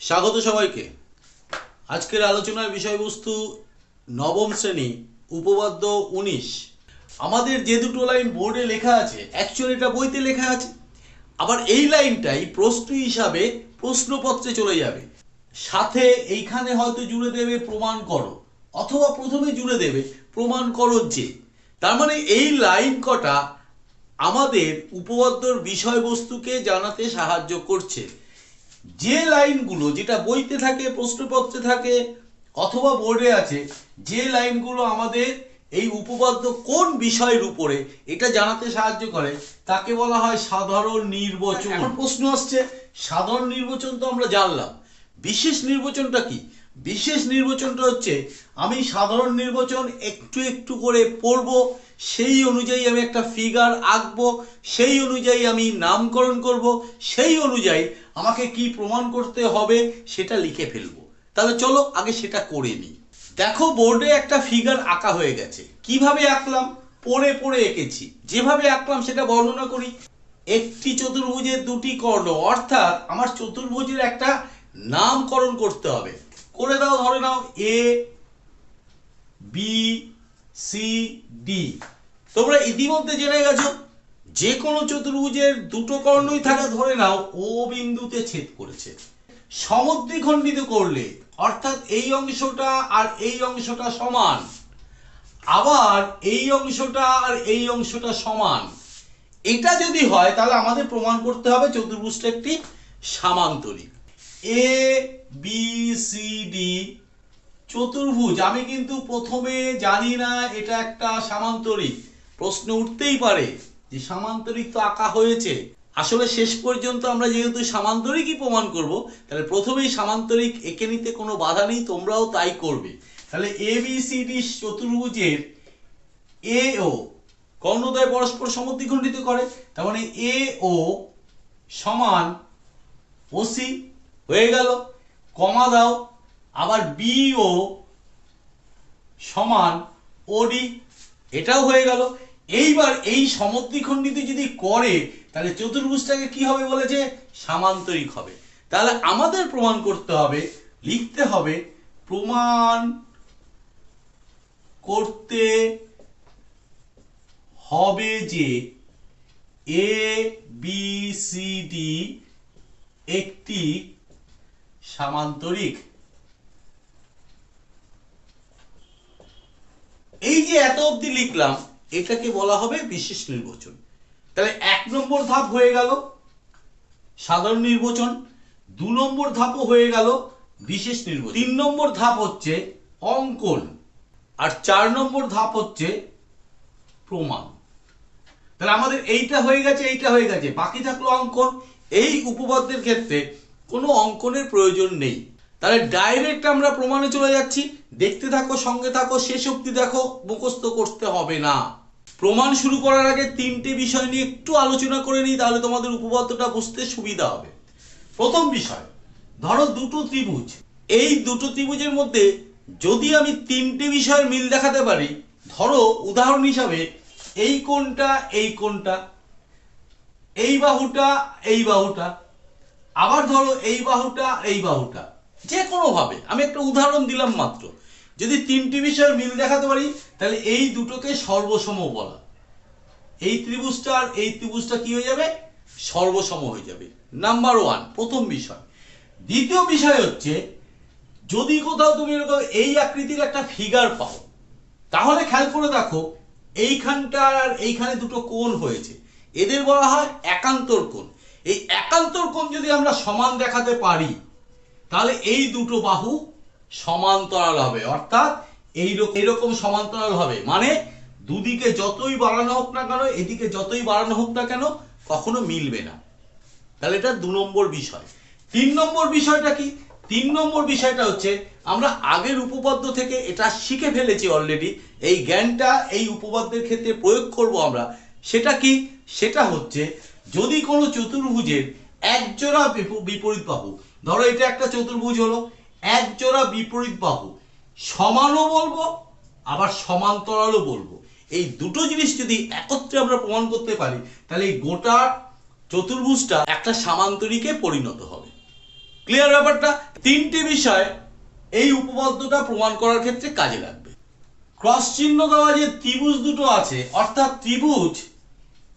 স্বাগত সবাইকে। আজকের আলোচনার বিষয়বস্তু নবম শ্রেণি, উপপাদ্য উনিশ। আমাদের যে দুটো লাইন বোর্ডে লেখা আছে অ্যাকচুয়ালি এটা বইতে লেখা আছে। আবার এই লাইনটাই প্রশ্ন হিসাবে প্রশ্নপত্রে চলে যাবে। সাথে এইখানে হয়তো জুড়ে দেবে প্রমাণ করো, অথবা প্রথমে জুড়ে দেবে প্রমাণ করো যে। তার মানে এই লাইন কটা আমাদের উপপাদ্যর বিষয়বস্তুকে জানাতে সাহায্য করছে। যে লাইনগুলো যেটা বইতে থাকে, প্রশ্নপত্রে থাকে, অথবা বোর্ডে আছে, যে লাইনগুলো আমাদের এই উপপাদ্য কোন বিষয়ের উপরে এটা জানাতে সাহায্য করে, তাকে বলা হয় সাধারণ নির্বাচন। প্রশ্ন আসছে, সাধারণ নির্বাচন তো আমরা জানলাম। বিশেষ নির্বাচনটা কি? বিশেষ নির্বাচনটা হচ্ছে, আমি সাধারণ নির্বাচন একটু একটু করে পড়ব, সেই অনুযায়ী আমি একটা ফিগার আঁকবো, সেই অনুযায়ী আমি নামকরণ করব, সেই অনুযায়ী আমাকে কি প্রমাণ করতে হবে সেটা লিখে ফেলব। তাহলে চলো আগে সেটা করে নিই। দেখো বোর্ডে একটা ফিগার আঁকা হয়ে গেছে। কীভাবে আঁকলাম? পড়ে পড়ে এঁকেছি। যেভাবে আঁকলাম সেটা বর্ণনা করি। একটি চতুর্ভুজের দুটি কর্ণ, অর্থাৎ আমার চতুর্ভুজের একটা নামকরণ করতে হবে। করে দাও, ধরে নাও এ বি সি ডি তোমরা ইতিমধ্যে জেনে গেছো যে কোনো চতুর্ভুজের দুটো কর্ণই থাকে, ধরে নাও ও বিন্দুতে ছেদ করেছে। সমদ্বিখণ্ডিত করলে, অর্থাৎ এই অংশটা আর এই অংশটা সমান, আবার এই অংশটা আর এই অংশটা সমান। এটা যদি হয়, তাহলে আমাদের প্রমাণ করতে হবে চতুর্ভুজটা একটি সামান্তরিক। এ বি সি ডি চতুর্ভুজ। আমি কিন্তু প্রথমে জানি না, এটা একটা সামান্তরিক। প্রশ্ন উঠতেই পারে যে সামান্তরিক তো আঁকা হয়েছে। আসলে শেষ পর্যন্ত আমরা যেহেতু সামান্তরিকই প্রমাণ করব, তাহলে প্রথমেই সামান্তরিক এঁকে নিতে কোনো বাধা নেই, তোমরাও তাই করবে। তাহলে এ বি সি ডি চতুর্ভুজের এ ও কর্ণদ্বয় পরস্পর সমদ্বিখণ্ডিত করে। তার মানে এ ও সমান ওসি হয়ে গেল, কমা দাও, আবার বিও সমান ওডি এটাও হয়ে গেল। এইবার এই সমদ্বিখণ্ডিত যদি করে, তাহলে চতুর্ভুজটাকে কি হবে বলেছে? সামান্তরিক হবে। তাহলে আমাদের প্রমাণ করতে হবে, লিখতে হবে, প্রমাণ করতে হবে যে এ বি সি ডি একটি সামান্তরিক। এই যে এত অবধি লিখলাম, এটাকে বলা হবে বিশেষ নির্বাচন। তাহলে এক নম্বর ধাপ হয়ে গেল সাধারণ নির্বাচন, দু নম্বর ধাপও হয়ে গেল বিশেষ নির্বাচন। তিন নম্বর ধাপ হচ্ছে অঙ্কন, আর চার নম্বর ধাপ হচ্ছে প্রমাণ। তাহলে আমাদের এইটা হয়ে গেছে, এইটা হয়ে গেছে, বাকি থাকল অঙ্কন। এই উপপাদ্যের ক্ষেত্রে কোনো অঙ্কনের প্রয়োজন নেই। তাহলে ডাইরেক্ট আমরা প্রমাণে চলে যাচ্ছি, দেখতে থাকো, সঙ্গে থাকো, শেষ অবধি দেখো, মুখস্থ করতে হবে না। প্রমাণ শুরু করার আগে তিনটে বিষয় নিয়ে একটু আলোচনা করে নিই, তাহলে তোমাদের উপপাদ্যটা বুঝতে সুবিধা হবে। প্রথম বিষয়, ধরো দুটো ত্রিভুজ। এই দুটো ত্রিভুজের মধ্যে যদি আমি তিনটে বিষয়ের মিল দেখাতে পারি, ধরো উদাহরণ হিসাবে এই কোনটা এই কোনটা এই বাহুটা এই বাহুটা আবার ধরো এই বাহুটা এই বাহুটা। যে কোনো ভাবে। আমি একটা উদাহরণ দিলাম মাত্র। যদি তিনটি বিষয়ের মিল দেখাতে পারি, তাহলে এই দুটোকে সর্বসম বলা। এই ত্রিভুজটা আর এই ত্রিভুজটা কি হয়ে যাবে? সর্বসম হয়ে যাবে। নাম্বার ওয়ান প্রথম বিষয়। দ্বিতীয় বিষয় হচ্ছে, যদি কোথাও তুমি এরকম এই আকৃতির একটা ফিগার পাও, তাহলে খেয়াল করে দেখো, এইখানটার আর এইখানে দুটো কোণ হয়েছে। এদের বলা হয় একান্তর কোণ। এই একান্তর কোণ যদি আমরা সমান দেখাতে পারি, তাহলে এই দুটো বাহু সমান্তরাল হবে। অর্থাৎ এইরকম এইরকম সমান্তরাল হবে। মানে দুদিকে যতই বাড়ানো হোক না কেন, এদিকে যতই বাড়ানো হোক না কেন, কখনো মিলবে না। তাহলে এটা দু নম্বর বিষয়। তিন নম্বর বিষয়টা কি? তিন নম্বর বিষয়টা হচ্ছে, আমরা আগের উপপাদ্য থেকে এটা শিখে ফেলেছি অলরেডি এই জ্ঞানটা এই উপপাদ্যের ক্ষেত্রে প্রয়োগ করব আমরা। সেটা কি? সেটা হচ্ছে যদি কোনো চতুর্ভুজের একজোড়া বিপ- বিপরীত বাহু, ধরো এটা একটা চতুর্ভুজ হলো একজোড়া বিপরীত বাহু, সমানও বলব, আবার সমান্তরালও বলব। এই দুটো জিনিস যদি একত্রে আমরা প্রমাণ করতে পারি, তাহলে এই গোটা চতুর্ভুজটা একটা সামান্তরিকে পরিণত হবে। ক্লিয়ার ব্যাপারটা? তিনটে বিষয় এই উপপাদ্যটা প্রমাণ করার ক্ষেত্রে কাজে লাগবে। ক্রস চিহ্ন দেওয়া যে ত্রিভুজ দুটো আছে, অর্থাৎ ত্রিভুজ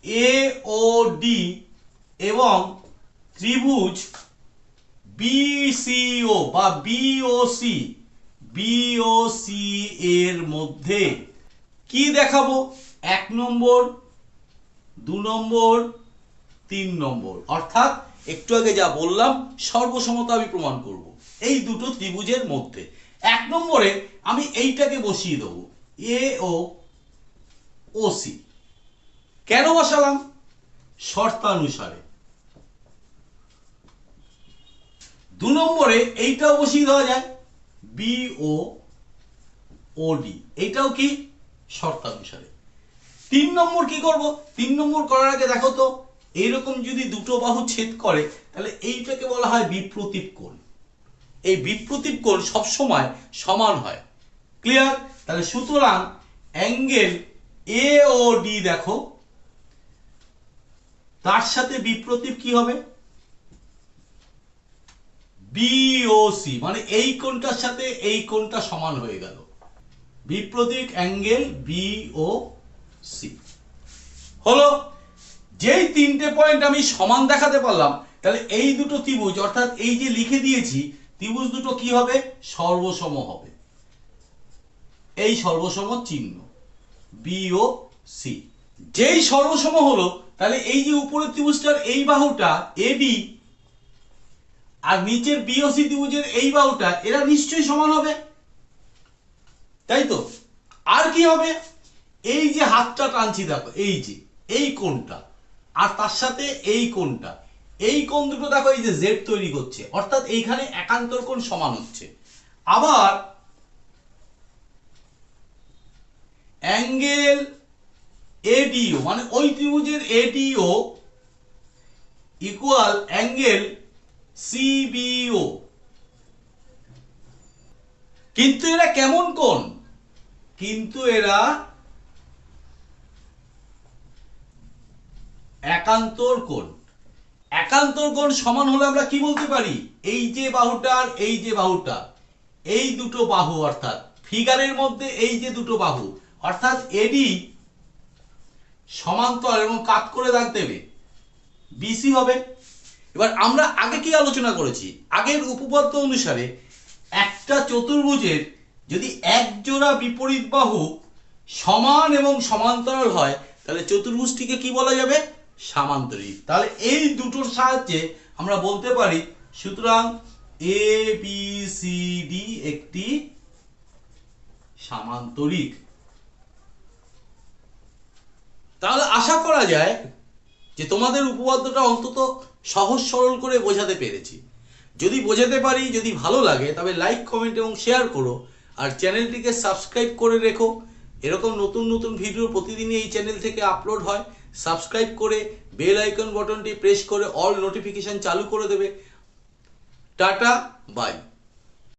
এ ও ডি এবং ত্রিভুজ বিসিও বা বিওসি বিওসি এর মধ্যে কি দেখাবো? এক নম্বর, দু নম্বর, তিন নম্বর। অর্থাৎ একটু আগে যা বললাম, সর্বসমতা আমি প্রমাণ করব এই দুটো ত্রিভুজের মধ্যে। এক নম্বরে আমি এইটাকে বসিয়ে দেবো এ ও সি কেন বসালাম? শর্তানুসারে। দু নম্বরে এইটাও বসিয়ে দেওয়া যায়। B O O D. এইটাও কি? শর্তানুসারে। তিন নম্বর কি করব? তিন নম্বর করার আগে দেখো তো, এইরকম যদি দুটো বাহু ছেদ করে, তাহলে এইটাকে বলা হয় বিপ্রতীপ কোণ। এই বিপ্রতীপ কোণ সবসময় সমান হয়। ক্লিয়ার? তাহলে সুতরাং অ্যাঙ্গেল এ ও ডি দেখো তার সাথে বিপ্রতীপ কি হবে? বিওসি মানে এই কোণটার সাথে এই কোণটা সমান হয়ে গেল। বিপ্রতীক অ্যাঙ্গেল বিও সি হলো, যেই তিনটে পয়েন্ট আমি সমান দেখাতে পারলাম, তাহলে এই দুটো ত্রিভুজ, অর্থাৎ এই যে লিখে দিয়েছি, ত্রিভুজ দুটো কি হবে? সর্বসম হবে। এই সর্বসম চিহ্ন বিও সি যেই সর্বসম হলো তাহলে এই যে উপরের ত্রিভুজটার এই বাহুটা, এ বি, আর নিচের বিওসি ত্রিভুজের এই বাহুটা, এরা নিশ্চয়ই সমান হবে। তাই তো? আর কি হবে? এই যে হাতটা টানছি দেখো, এই যে, এই কোণটা, আর তার সাথে এই কোণটা, এই কোণ দুটো দেখো এই যে জেড তৈরি করছে, অর্থাৎ এইখানে একান্তর কোণ সমান হচ্ছে। আবার, অ্যাঙ্গেল এডিও মানে ওই ত্রিভুজের এডিও ইকুয়াল অ্যাঙ্গেল সিবিও কিন্তু এরা কেমন কোণ? কিন্তু এরা একান্তর কোণ। একান্তর কোণ সমান হলে আমরা কি বলতে পারি? এই যে বাহুটা আর এই যে বাহুটা। এই দুটো বাহু, অর্থাৎ ফিগারের মধ্যে এই যে দুটো বাহু। অর্থাৎ এডি সমান্তর এবং কাত করে দাগ দেবে বিসি হবে। এবার আমরা আগে কি আলোচনা করেছি? আগের উপপাদ্য অনুসারে একটা চতুর্ভুজের যদি এক জোড়া বিপরীত বাহু সমান এবং সমান্তরাল হয়, তাহলে চতুর্ভুজটিকে কি বলা যাবে? সামান্তরিক। তাহলে এই দুটোর সাহায্যে আমরা বলতে পারি, সুতরাং এ বি সি ডি একটি সামান্তরিক। তাহলে আশা করা যায় যে তোমাদের উপপাদ্যটা অন্তত সহজ সরল করে বোঝাতে পেরেছি। যদি বোঝাতে পারি, যদি ভালো লাগে, তবে লাইক কমেন্ট এবং শেয়ার করো আর চ্যানেলটিকে সাবস্ক্রাইব করে রেখো। এরকম নতুন নতুন ভিডিও প্রতিদিনই এই চ্যানেল থেকে আপলোড হয়। সাবস্ক্রাইব করে বেল আইকন বটনটি প্রেস করে অল নোটিফিকেশন চালু করে দেবে। Tata bye